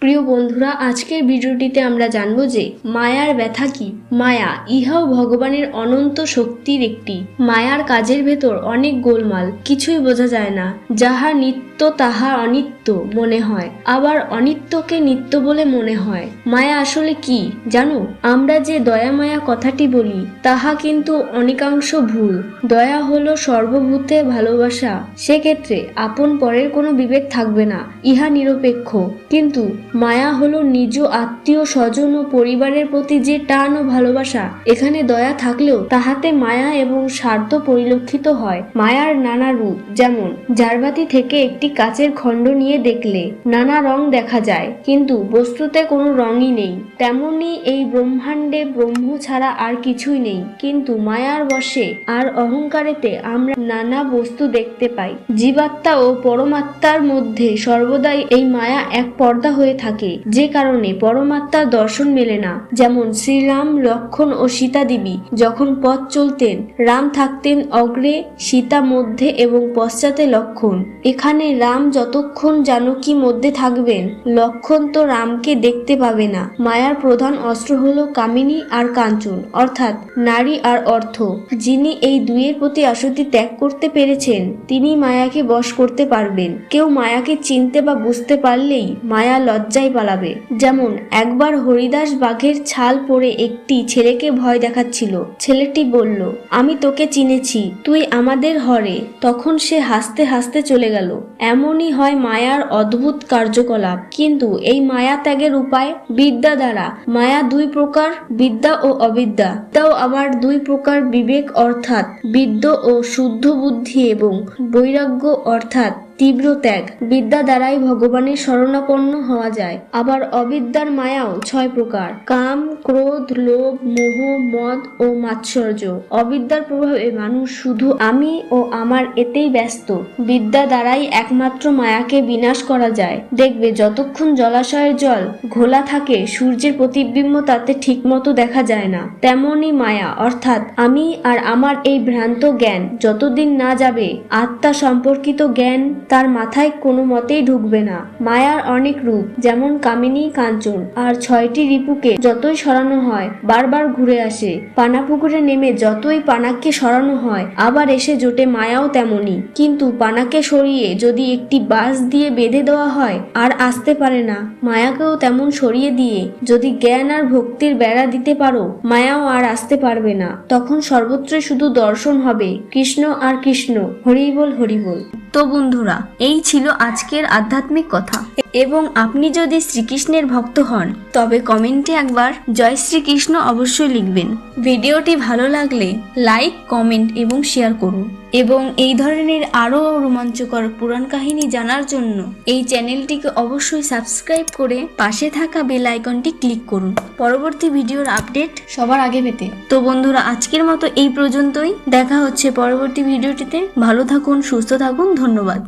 প্রিয় বন্ধুরা, আজকের ভিডিওটিতে আমরা জানব যে মায়ার ব্যথা কি? মায়া, ইহাও ভগবানের অনন্ত শক্তির একটি। মায়ার কাজের ভেতর অনেক গোলমাল, কিছুই বোঝা যায় না। যাহা নিত্য, তাহা অনিত্য মনে হয়, আবার অনিত্যকে নিত্য বলে মনে হয়। মায়া আসলে কি? জানো, আমরা যে দয়া মায়া কথাটি বলি, তাহা কিন্তু অনেকাংশ ভুল। দয়া হলো সর্বভূতে ভালোবাসা। সেক্ষেত্রে আপন পরের কোনো বিবেক থাকবে না, ইহা নিরপেক্ষ। কিন্তু মায়া হলো নিজ আত্মীয় স্বজন ও পরিবারের প্রতি যে টান ও ভালোবাসা, এখানে দয়া থাকলেও তাহাতে মায়া এবং স্বার্থ পরিলক্ষিত হয়। মায়ার নানা রূপ, যেমন জারবাতি থেকে একটি কাচের খণ্ড নিয়ে দেখলে নানা রং দেখা যায়, কিন্তু বস্তুতে কোনো রঙই নেই। তেমনি এই ব্রহ্মাণ্ডে ব্রহ্ম ছাড়া আর কিছুই নেই। কিন্তু মায়ার বশে আর অহংকারেতে আমরা নানা বস্তু দেখতে পাই। জীবাত্মা ও পরমাত্মার মধ্যে সর্বদাই এই মায়া এক পর্দা হয়ে থাকে। যে কারণে পরমাত্মার দর্শন মেলে না। যেমন শ্রীরাম, লক্ষণ ও সীতা দেবী যখন পথ চলতেন, রাম থাকতেন অগ্রে, সীতা মধ্যে এবং পশ্চাতে লক্ষণ। এখানে রাম যতক্ষণ জানকী মধ্যে থাকবেন, লক্ষণ তো রামকে দেখতে পাবে না। মায়ার প্রধান অস্ত্র হলো কামিনী আর কাঞ্চন, অর্থাৎ নারী আর অর্থ। যিনি এই দুইয়ের প্রতি আসক্তি ত্যাগ করতে পেরেছেন, তিনি মায়াকে বশ করতে পারবেন। কেউ মায়াকে চিনতে বা বুঝতে পারলেই মায়া লজ্জায় পালাবে। যেমন, একবার হরিদাস বাঘের ছাল পরে একটি ছেলেকে ভয় দেখাচ্ছিল। ছেলেটি বলল, আমি তোকে চিনেছি, তুই আমাদের হরে। তখন সে হাসতে হাসতে চলে গেল। এমনই হয় মায়ার অদ্ভুত কার্যকলাপ। কিন্তু এই মায়া ত্যাগের উপায় বিদ্যা দ্বারা। মায়া দুই প্রকার, বিদ্যা ও অবিদ্যা। তাও আবার দুই প্রকার বিবেক, অর্থাৎ বিদ্য ও শুদ্ধ বুদ্ধি এবং বৈরাগ্য, অর্থাৎ তীব্র ত্যাগ। বিদ্যা দ্বারাই ভগবানের শরণাপন্ন হওয়া যায়। আবার অবিদ্যার মায়াও ছয় প্রকার। কাম, ক্রোধ, লোভ, মোহ, মদ ও মাৎসর্য। অবিদ্যার প্রভাবে মানুষ শুধু আমি ও আমার এতেই ব্যস্ত। বিদ্যা দ্বারাই একমাত্র মায়াকে বিনাশ করা যায়। দেখবে যতক্ষণ জলাশয়ের জল ঘোলা থাকে, সূর্যের প্রতিবিম্ব তাতে ঠিকমতো দেখা যায় না। তেমনই মায়া, অর্থাৎ আমি আর আমার এই ভ্রান্ত জ্ঞান যতদিন না যাবে, আত্মা সম্পর্কিত জ্ঞান তার মাথায় কোনো মতেই ঢুকবে না। মায়ার অনেক রূপ যেমন কামিনী, কাঞ্চন, আর ছয়টি রিপুকে যতই সরানো হয়, বারবার ঘুরে আসে। পানাপুকুরে নেমে যতই পানাককে সরানো হয়, আবার এসে জোটে মায়াও তেমনি কিন্তু পানাকে সরিয়ে যদি একটি বাঁশ দিয়ে বেঁধে দেওয়া হয়, আর আসতে পারে না। মায়াকেও তেমন সরিয়ে দিয়ে যদি জ্ঞান আর ভক্তির বেড়া দিতে পারো, মায়াও আর আসতে পারবে না। তখন সর্বত্রই শুধু দর্শন হবে, কৃষ্ণ আর কৃষ্ণ। হরিবল হরিবল। তো বন্ধুরা, এই ছিল আজকের আধ্যাত্মিক কথা। এবং আপনি যদি শ্রীকৃষ্ণের ভক্ত হন, তবে কমেন্টে একবার জয় শ্রীকৃষ্ণ অবশ্যই লিখবেন। ভিডিওটি ভালো লাগলে লাইক, কমেন্ট এবং শেয়ার করুন। এবং এই ধরনের আরও রোমাঞ্চকর পুরাণ কাহিনী জানার জন্য এই চ্যানেলটিকে অবশ্যই সাবস্ক্রাইব করে পাশে থাকা বেল আইকনটি ক্লিক করুন। পরবর্তী ভিডিওর আপডেট সবার আগে পেতে। তো বন্ধুরা, আজকের মতো এই পর্যন্তই। দেখা হচ্ছে পরবর্তী ভিডিওটিতে। ভালো থাকুন, সুস্থ থাকুন। ধন্যবাদ।